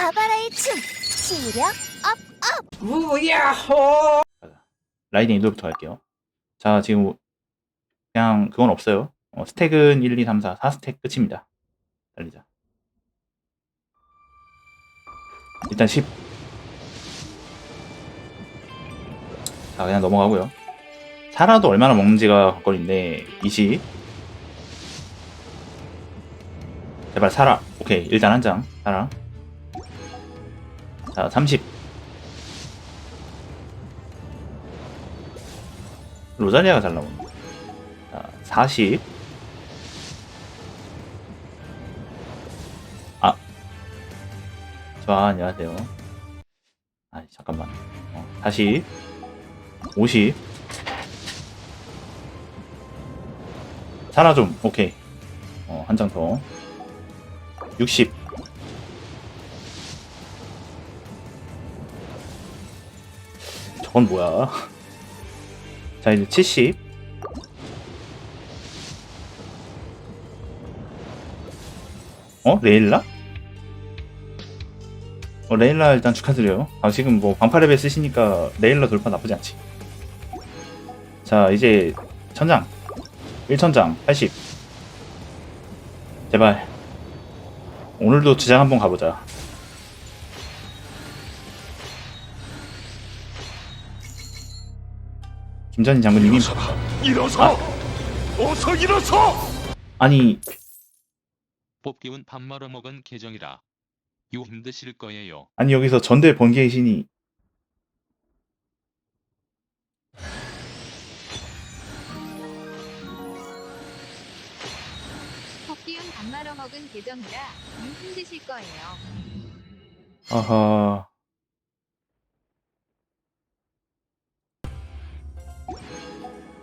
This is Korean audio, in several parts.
바바라의 춤 시력 우야호! 라이딩 이도부터 할게요. 자, 지금 그냥 그건 없어요. 어, 스택은 1, 2, 3, 4, 4스택 끝입니다. 달리자. 일단 10. 자, 그냥 넘어가고요. 살아도 얼마나 먹는지가 관건인데 20. 제발 살아. 오케이, 일단 한 장. 살아. 자, 30. 로자리아가 잘 나오네. 자, 40. 아. 좋아, 안녕하세요. 아, 잠깐만. 어, 다시. 50. 살아 좀, 오케이. 어, 한 장 더. 60. 저건 뭐야? 자 이제 70 어? 레일라? 어 레일라 일단 축하드려요. 아 지금 뭐 방파레벨 쓰시니까 레일라 돌파 나쁘지 않지. 자 이제 천장. 1천장 80 제발. 오늘도 주장 한번 가보자 김전희 장군님이 일어서라! 일어서! 어서 일어서! 아니 뽑기운 밥 말아 먹은 계정이라 요 힘드실 거예요. 아니 여기서 전대 번개의 신이 토끼용 밥 말아 먹은 계정이라 님 힘드실 거예요. 아하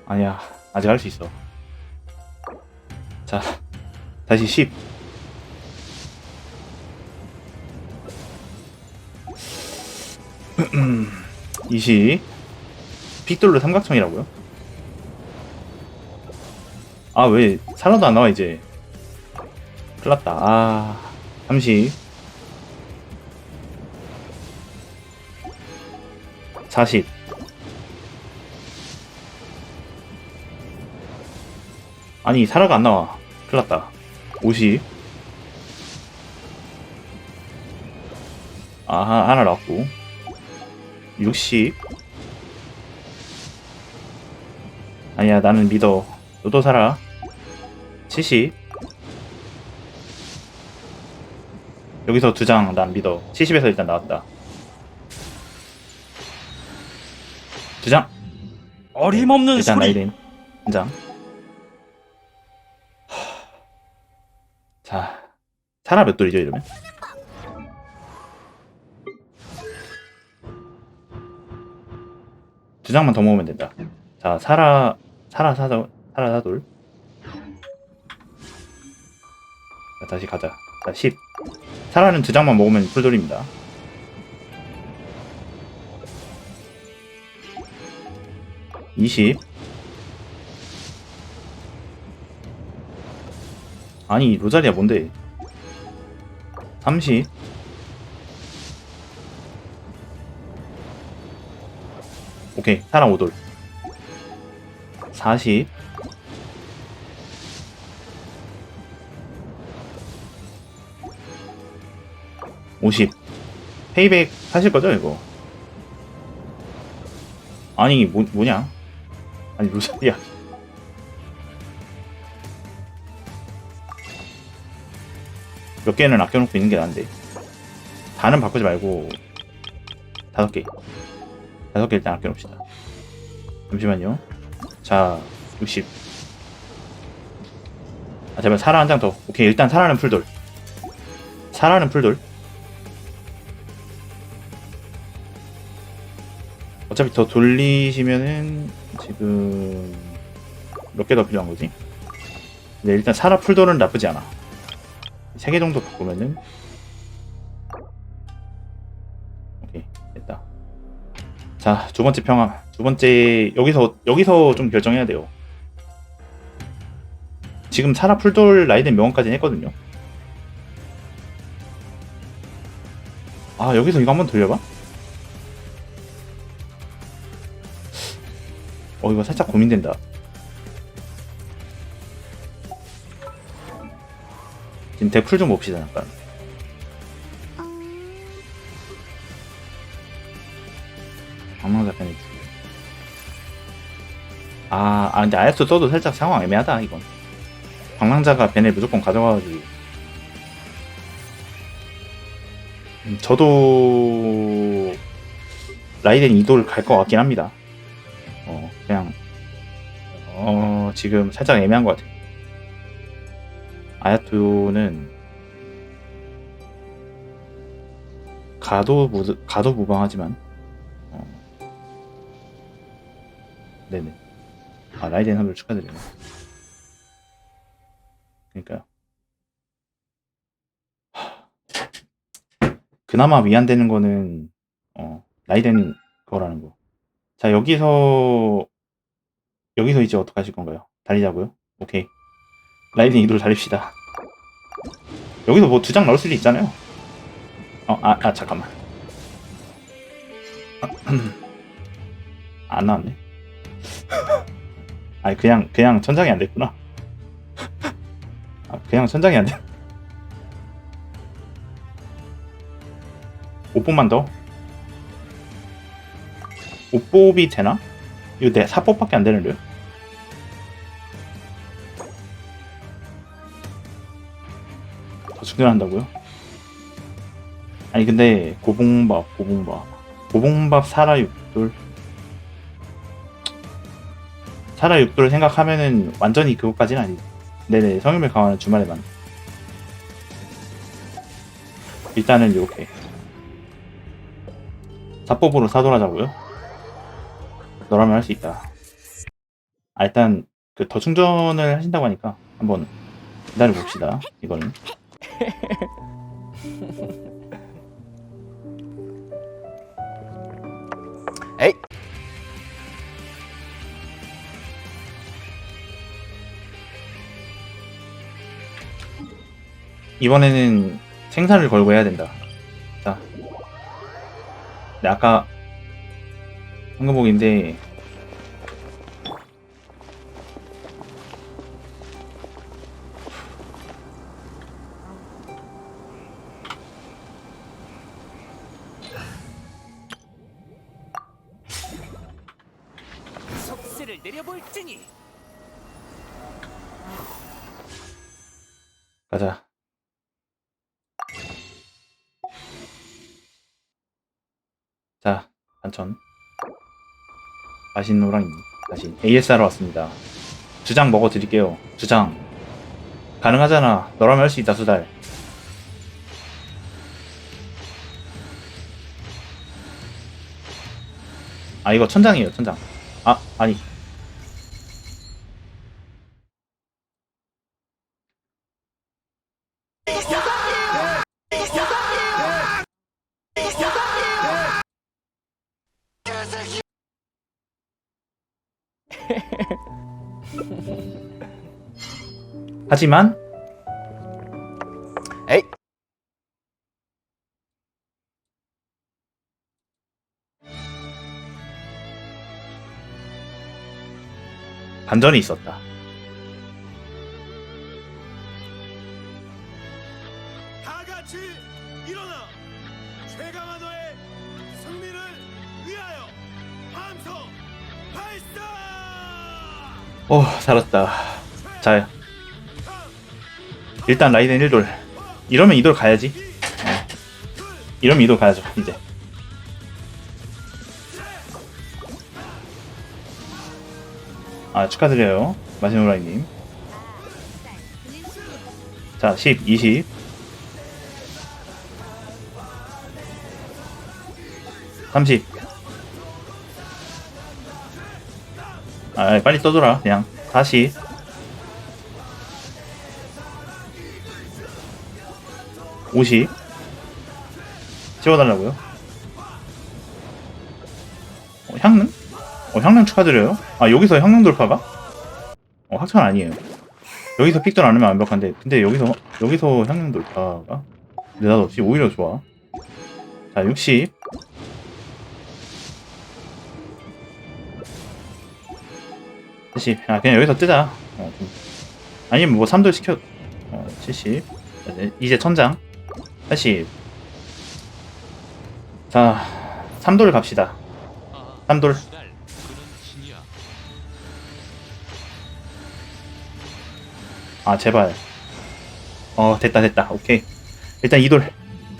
아니야 아직 할 수 있어. 자 다시 10 20 픽돌로 삼각형이라고요? 아 왜 살아도 안 나와 이제? 큰일났다. 아 30 40 아니 사라가 안 나와. 큰일 났다. 50 아하 하나 나왔고. 60 아니야 나는 믿어. 너도 살아. 70 여기서 두 장 난 믿어. 70에서 일단 나왔다. 두 장. 어림없는 일단 소리! 라이덴 한 장. 사라 몇 돌이죠 이러면? 두 장만 더 먹으면 된다. 자, 사라, 사라 사돌, 사라 사돌. 자, 다시 가자. 자, 10. 사라는 두 장만 먹으면 풀돌입니다. 이십 아니 로자리아 뭔데 30 오케이 사랑 5돌. 40 50 페이백 하실 거죠 이거? 아니 뭐, 뭐냐? 아니 로자리 몇 개는 아껴놓고 있는 게 나은데. 다는 바꾸지 말고 다섯 개. 다섯 개 일단 아껴놓읍시다. 잠시만요. 자 60. 아 제발 사라 한 장 더. 오케이. 일단 사라는 풀돌. 사라는 풀돌. 어차피 더 돌리시면은 지금 몇 개 더 필요한 거지? 근데 일단 사라 풀돌은 나쁘지 않아. 세개 정도 바꾸면은 오케이 됐다. 자 두 번째 평화 두 번째 여기서 여기서 좀 결정해야 돼요. 지금 사라 풀돌 라이덴 명언까지 했거든요. 아 여기서 이거 한번 돌려봐 어 이거 살짝 고민된다 지금 데풀 좀 봅시다 잠깐. 방망자 펜이 아, 아 근데 아야토 써도 살짝 상황 애매하다 이건. 방랑자가 벤을 무조건 가져가가지고. 음, 저도 라이덴 이돌 갈 것 같긴 합니다. 어 그냥 어 지금 살짝 애매한 것 같아요 아야토는 가도 무 가도 무방하지만 어. 네네. 아 라이덴 선물 축하드려요. 그러니까요. 하, 그나마 위안되는 거는 어 라이덴 거라는 거. 자 여기서 여기서 이제 어떻게 하실 건가요? 달리자고요? 오케이. 라이덴 이도를 달립시다 여기서 뭐 두장 넣을 수도 있잖아요 어, 아, 아 잠깐만 안 나왔네 아니 그냥 그냥 천장이 안 됐구나. 아 그냥 천장이 안 돼. 5뽑만 더. 5뽑이 되나? 이거 내 4뽑밖에 안 되는데 충전한다고요? 아니 근데 고봉밥 고봉밥. 고봉밥 사라 육돌? 사라 육도를 생각하면은 완전히 그것까지는 아니고 네네 성인물 강화는 주말에만. 일단은 이렇게. 사법으로 사돌하자고요? 너라면 할 수 있다. 아 일단 그 더 충전을 하신다고 하니까 한번 기다려 봅시다 이거는 에이. 이번에는 생산을 걸고 해야 된다. 자. 네, 아까 황금복인데 맛있는 호랑이. 다시 AS하러 왔습니다. 두장 먹어 드릴게요. 두 장. 가능하잖아. 너라면 할 수 있다, 수달. 아, 이거 천장이에요, 천장. 아, 아니. 하지만 에이. 반전이 있었다. 다 같이 일어나 최강한 너의 승리를 위하여 함성 발사 오, 살았다. 자, 일단 라이덴 1돌. 이러면 2돌 가야지. 어. 이러면 2돌 가야죠, 이제. 아, 축하드려요. 마시노라이님. 자, 10, 20. 삼십. 아, 빨리 써줘라, 그냥. 다시. 오십. 채워달라고요? 어, 향릉? 어, 향릉 축하드려요. 아, 여기서 향릉 돌파가? 어, 학천 아니에요. 여기서 픽돌 안 하면 완벽한데, 근데 여기서, 여기서 향릉 돌파가? 느닷없이 오히려 좋아. 자, 60. 다시, 아, 그냥 여기서 뜨자. 어, 좀. 아니면 뭐 3돌 시켜, 어, 70. 자, 이제- 이제 천장. 80. 자, 3돌 갑시다. 아, 삼돌. 수달, 그는 신이야. 아, 제발. 어, 됐다, 됐다. 오케이. 일단 2돌.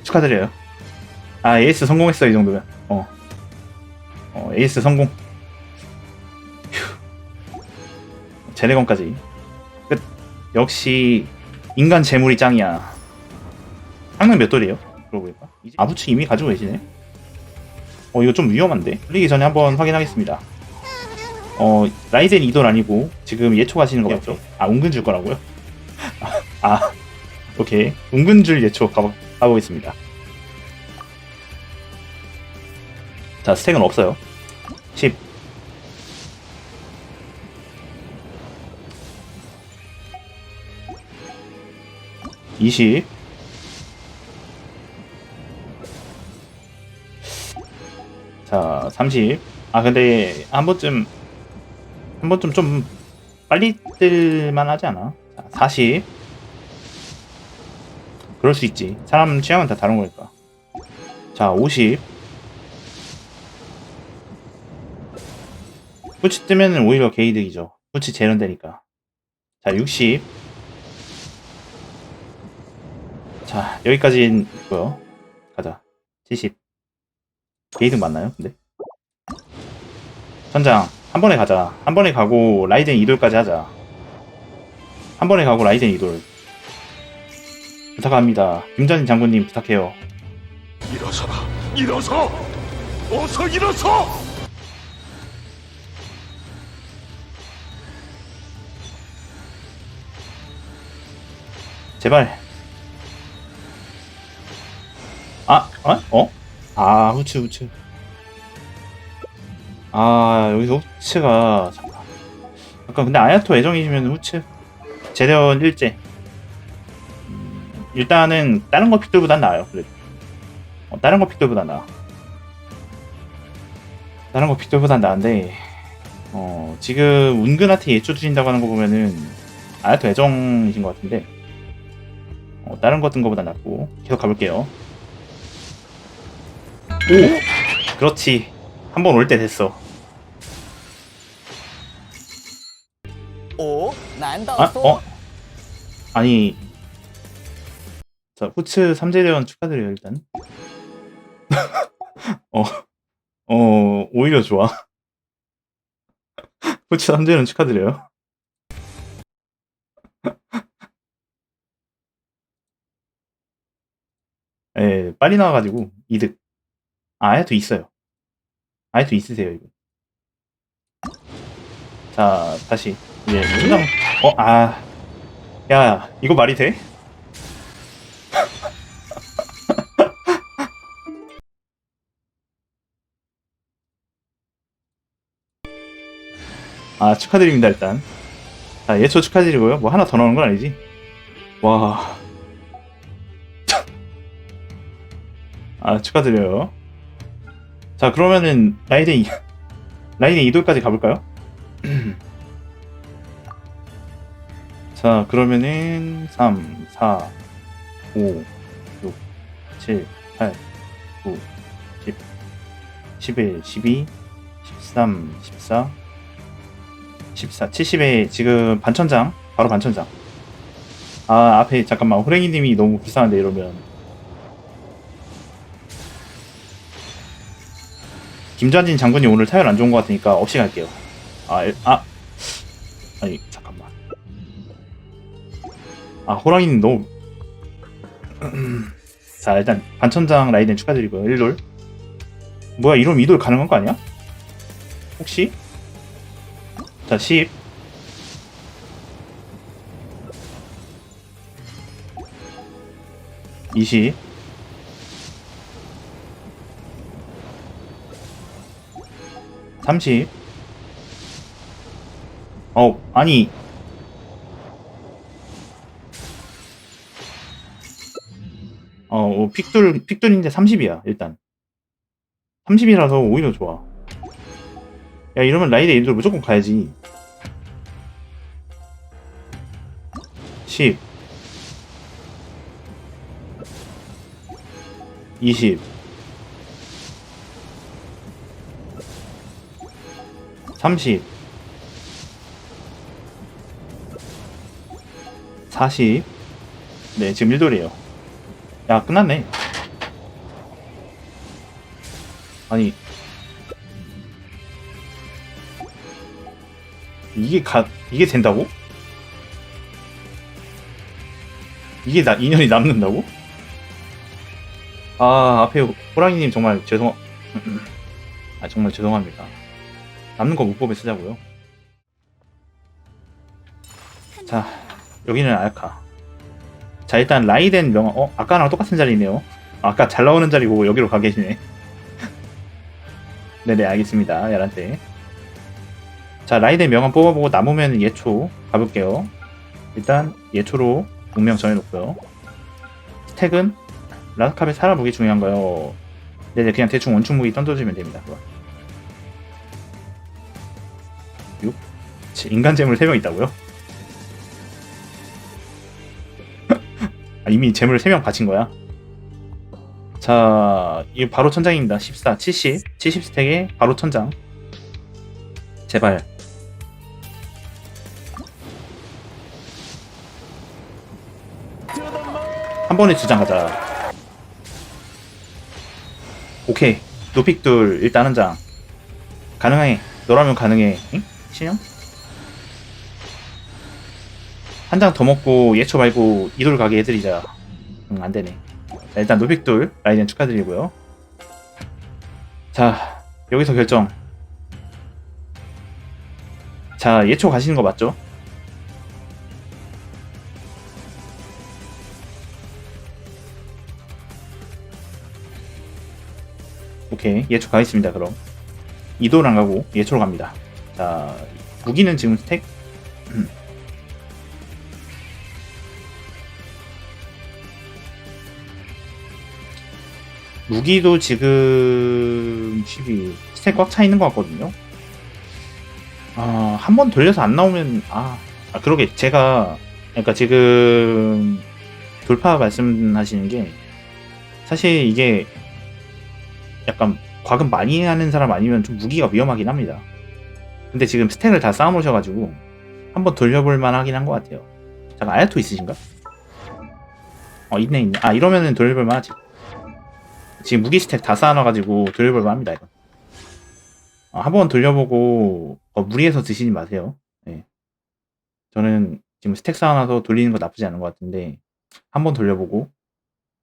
축하드려요. 아, 에이스 성공했어, 이 정도면. 어. 어, 에이스 성공. 휴. 제네건까지. 끝. 역시, 인간 재물이 짱이야. 상능 몇 돌이에요? 그러고 보니까? 아부치 이미 가지고 계시네. 어 이거 좀 위험한데? 돌리기 전에 한번 확인하겠습니다. 어 라이젠 2돌 아니고 지금 예초 가시는 거 맞죠? 아 은근 줄 거라고요? 아, 아 오케이. 은근 줄 예초 가보, 가보겠습니다. 자 스택은 없어요. 10 20 자, 30. 아, 근데 한 번쯤, 한 번쯤 좀 빨리 뜰만 하지 않아? 자, 40. 그럴 수 있지. 사람 취향은 다 다른 거니까. 자, 50. 후치 뜨면은 오히려 게이득이죠. 후치 재련되니까. 자, 60. 자, 여기까지는 있고요. 가자. 70. 게이득 맞나요? 근데? 선장, 한 번에 가자. 한 번에 가고 라이젠 2돌까지 하자. 한 번에 가고 라이젠 2돌. 부탁합니다. 김전인 장군님 부탁해요. 일어서라. 일어서. 어서 일어서. 제발. 아, 어? 어? 아, 후추, 후추. 아, 여기서 후츠가, 잠깐. 아까 근데 아야토 애정이시면 후츠. 재련 일제. 음, 일단은, 다른 거 픽들보단 나아요, 그래도. 어, 다른 거 픽들보단 나아. 다른 거 픽들보단 나은데, 어, 지금 은근한테 예초 주신다고 하는 거 보면은, 아야토 애정이신 것 같은데, 어, 다른 거뜬 거보다 낫고 계속 가볼게요 오! 그렇지. 한 번 올 때 됐어. 오, 난다. 아, 어? 아니. 자, 후츠 삼재대원 축하드려요, 일단. 어, 어, 오히려 좋아. 후츠 삼재대원 축하드려요. 예, 빨리 나와가지고, 이득. 아, 아야도 있어요. 아야도 있으세요 이거. 자, 다시 이제 순장. 어, 아, 야, 이거 말이 돼? 아, 축하드립니다 일단. 자, 예초 축하드리고요. 뭐 하나 더 나오는 건 아니지? 와. 아 축하드려요. 자 그러면은 라이덴 이- 라이덴 2돌까지 가볼까요? 자 그러면은 3, 4, 5, 6, 7, 8, 9, 10, 11, 12, 13, 14, 14, 70에 지금 반천장 바로 반천장. 아 앞에 잠깐만 호랭이님이 너무 불쌍한데 이러면 김전진 장군이 오늘 타율 안 좋은 것 같으니까 없이 갈게요. 아, 일- 아, 아니 잠깐만. 아 호랑이는 너무. 자 일단 반천장 라이덴 축하드리고요. 1돌. 뭐야 이러면 2돌 가능한 거 아니야? 혹시? 자 10. 이십 30. 어, 아니. 어, 어, 픽돌, 픽돌인데 30이야, 일단. 30이라서 오히려 좋아. 야, 이러면 라이드 에이드 무조건 가야지. 10 20 30 40 네, 지금 1돌이에요. 야, 끝났네. 아니. 이게 가, 이게 된다고? 이게 나, 인연이 남는다고? 아, 앞에 호랑이님 정말 죄송, 아, 정말 죄송합니다. 남는 거 문법에 쓰자고요. 자, 여기는 알카. 자, 일단 라이덴 명화, 어? 아까랑 똑같은 자리네요. 아까 잘 나오는 자리 보고 여기로 가 계시네. 네네, 알겠습니다. 야란테. 자, 라이덴 명함 뽑아보고 남으면 예초 가볼게요. 일단 예초로 운명 정해놓고요. 스택은 사라 무기 중요한가요? 네네, 그냥 대충 원충 무기 던져주면 됩니다. 그거. 인간 재물 3명 있다고요? 아, 이미 재물 3명 바친 거야? 자, 이거 바로 천장입니다. 14, 70, 70 스택에 바로 천장. 제발. 한 번에 두 장 가자. 오케이. 노픽돌 일단 한 장. 가능해. 너라면 가능해. 응? 신형? 한 장 더 먹고 예초 말고 이돌 가게 해드리자. 응, 안 되네. 자, 일단 노픽돌 라이덴 축하드리고요. 자, 여기서 결정. 자, 예초 가시는 거 맞죠? 오케이, 예초 가겠습니다, 그럼. 이돌 안 가고 예초로 갑니다. 자, 무기는 지금 스택? 무기도 지금 12 스택 꽉 차 있는 것 같거든요. 아, 한 번 돌려서 안 나오면 아, 아 그러게 제가 그러니까 지금 돌파 말씀하시는 게 사실 이게 약간 과금 많이 하는 사람 아니면 좀 무기가 위험하긴 합니다. 근데 지금 스택을 다 쌓아놓으셔가지고 한번 돌려볼 만하긴 한 것 같아요. 잠깐 아야토 있으신가? 어 있네 있네. 아 이러면은 돌려볼 만하지. 지금 무기 스택 다 쌓아놔가지고 돌려볼 만 합니다 이거. 어, 한번 돌려보고 어, 무리해서 드시지 마세요. 네. 저는 지금 스택 쌓아놔서 돌리는 거 나쁘지 않은 것 같은데 한번 돌려보고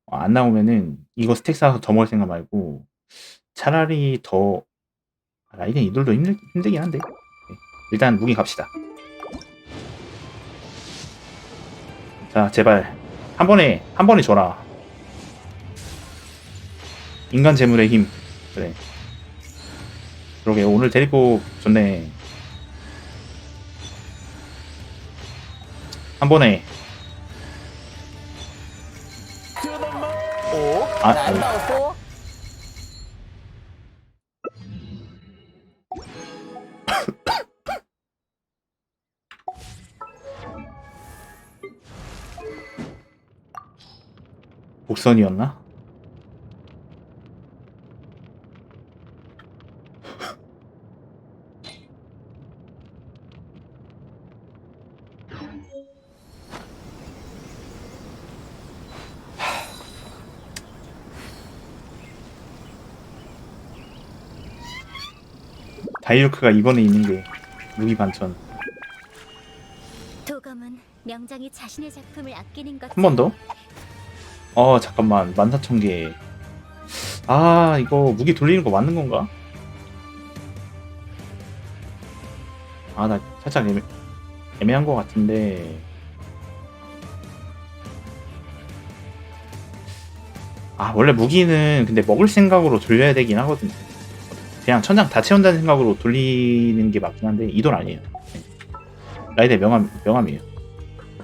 어, 안 나오면은 이거 스택 쌓아서 더 먹을 생각 말고 차라리 더 아, 라이덴 이돌도 힘들, 힘들긴 한데 네. 일단 무기 갑시다. 자 제발 한 번에 한 번에 줘라. 인간 재물의 힘 그래. 그러게 오늘 데리고 좋네. 한 번에 아, 아니. 복선이었나? 다이루크가 이번에 있는 게 무기 반천 도검은 명장이 자신의 작품을 아끼는 것. 한 번 더? 어 잠깐만 14,000개 아 이거 무기 돌리는 거 맞는 건가? 아 나 살짝 애매, 애매한 거 같은데 아 원래 무기는 근데 먹을 생각으로 돌려야 되긴 하거든요 그냥 천장 다 채운다는 생각으로 돌리는 게 맞긴 한데 이 돌 아니에요 네. 라이드 명함 명함이에요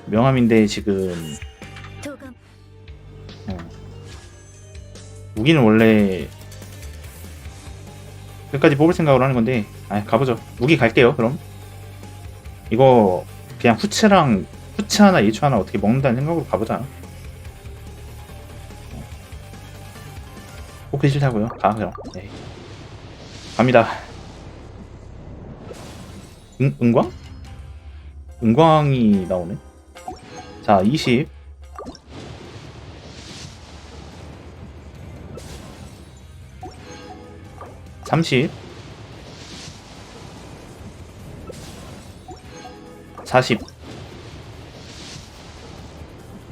명함인데 지금 어. 무기는 원래 끝까지 뽑을 생각으로 하는 건데 아 가보죠 무기 갈게요 그럼 이거 그냥 후츠랑 후츠 하나 예초 하나 어떻게 먹는다는 생각으로 가보자 포크 싫다고요? 가 그럼 네. 갑니다 은, 은광? 은광이 나오네 자 20. 삼십, 사십.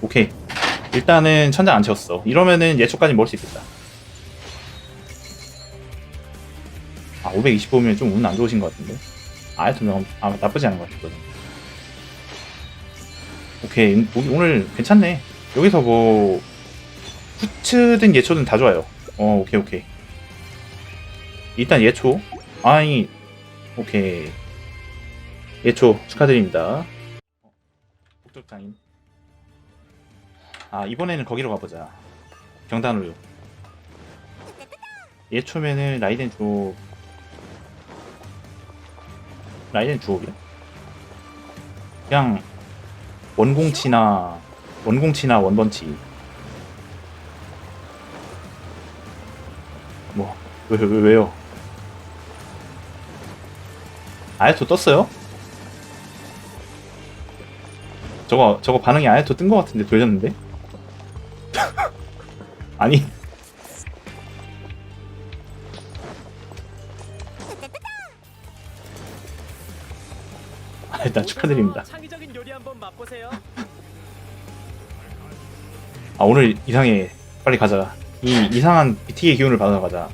오케이. 일단은 천장 안 채웠어. 이러면은 예초까지 먹을 수 있겠다. 525면 좀 운 안 좋으신 것 같은데. 아여튼 아, 나쁘지 않은 것 같거든. 오케이. 음, 오- 오늘 괜찮네. 여기서 뭐 후츠든 예초든 다 좋아요. 어 오케이 오케이. 일단 예초. 아니 오케이. 예초 축하드립니다. 북쪽장인. 아 이번에는 거기로 가보자. 경단으로. 예초면은 라이덴 주옥 라이덴 주옥이야? 그냥 원공치나 원공치나 원번치 뭐 왜, 왜, 왜요? 아야토 떴어요? 저거 저거 반응이 아야토 뜬 것 같은데 돌렸는데? 아니 축하드립니다. 창의적인 요리 한번 맛보세요. 아 오늘 이상해. 빨리 가자. 이 이상한 BT의 기운을 받아 가자.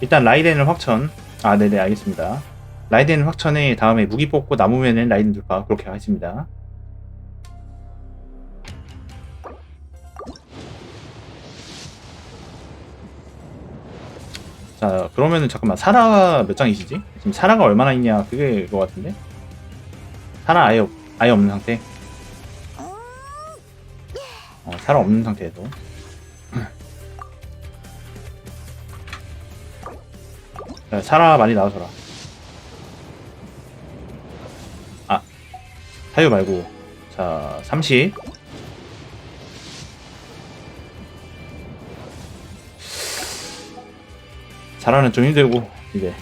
일단 라이덴을 확천. 아 네네 알겠습니다. 라이덴 확천에 다음에 무기 뽑고 남으면은 라이덴 돌파. 그렇게 하겠습니다. 자 그러면은 잠깐만. 사라 몇 장이시지? 지금 사라가 얼마나 있냐? 그게 그거 같은데 사라 아예 없, 아예 없는 상태. 어, 사람 없는 상태에도. 야, 사라 많이 나와줘라 아. 사유 말고. 자 30. 사라는 좀 힘들고 이제.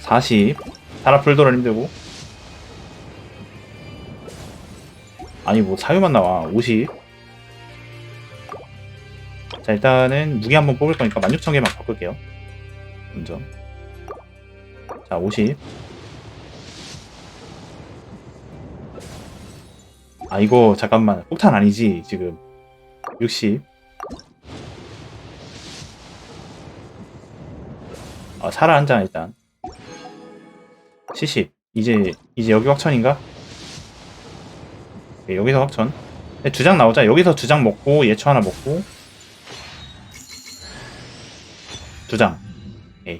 40 사라 풀도는 힘들고 아니 뭐 사유만 나와 50 자 일단은 무기 한번 뽑을 거니까 16,000개만 바꿀게요 먼저 자 50. 아 이거 잠깐만 폭탄 아니지 지금 60. 아 사라 한장 일단 70. 이제 이제 여기 확천인가? 네, 여기서 확천 두장 나오자 여기서 두장 먹고 예초 하나 먹고 두 장. 예.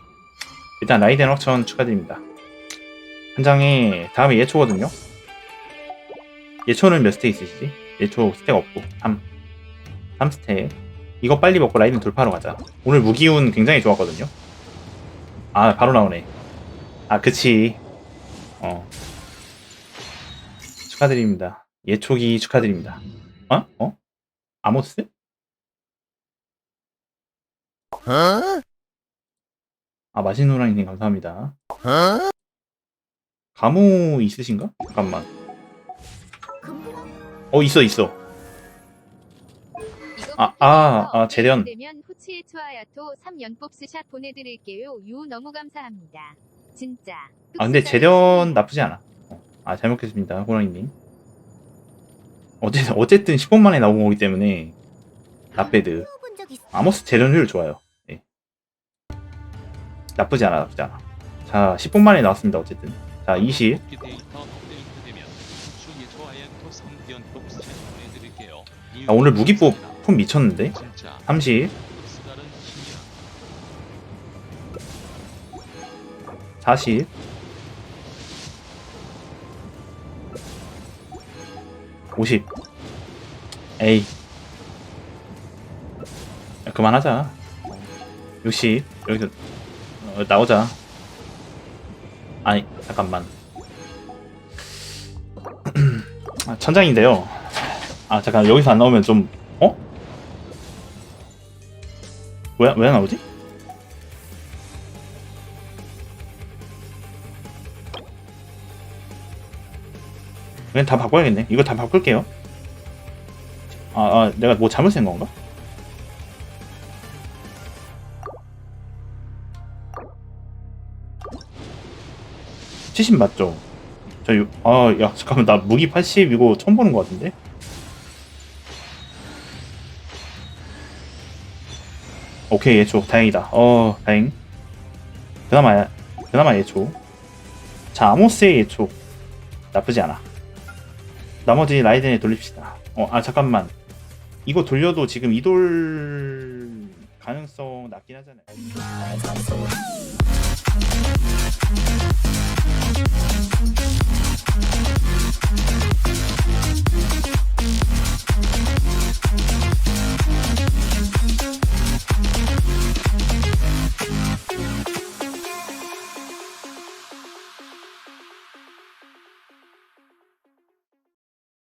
일단 라이덴 확천 축하드립니다. 한 장에 다음에 예초거든요. 예초는 몇 스택 있으시지? 예초 스택 없고 3. 3 스택. 이거 빨리 먹고 라이덴 돌파로 가자. 오늘 무기운 굉장히 좋았거든요. 아 바로 나오네. 아 그치. 어. 축하드립니다. 예초기 축하드립니다. 어? 어? 아모스? 아 마신노랑님 감사합니다. 가무 있으신가? 잠깐만. 어 있어 있어. 아, 아, 아, 재련. 되면 후치의 초아야토 3연법 스샷 보내드릴게요. 유 너무 감사합니다. 진짜. 아 근데 재련 나쁘지 않아. 어, 아 잘 먹겠습니다 호랑이님. 어쨌든 어쨌든 10분 만에 나온 거기 때문에 나배드. 아모스 재련 효율 좋아요. 예. 나쁘지 않아 나쁘지 않아. 자 10분 만에 나왔습니다 어쨌든. 자 20. 뽑기 데이터 업데이트되면 주 예초아의 토 3연법 스샷 보내드릴게요. 아, 오늘 무기법 품 미쳤는데. 진짜 30. 스다른 신이야. 40 50 에이 야, 그만하자 60 여기서 어, 어, 나오자. 아니 잠깐만. 아, 천장인데요. 아 잠깐 여기서 안 나오면 좀 어? 왜왜안 나오지? 그냥 다 바꿔야겠네. 이거 다 바꿀게요. 아, 아 내가 뭐 잘못 쓴 건가? (70) 맞죠? 저, 유- 아, 야, 잠깐만, 나 무기 80 이거 처음 보는 것 같은데? 오케이, 예초. 다행이다. 어, 다행. 그나마, 그나마 예초. 자, 아모스의 예초. 나쁘지 않아. 나머지 라이덴에 돌립시다. 어, 아 잠깐만. 이거 돌려도 지금 이돌 가능성 낮긴 하잖아요.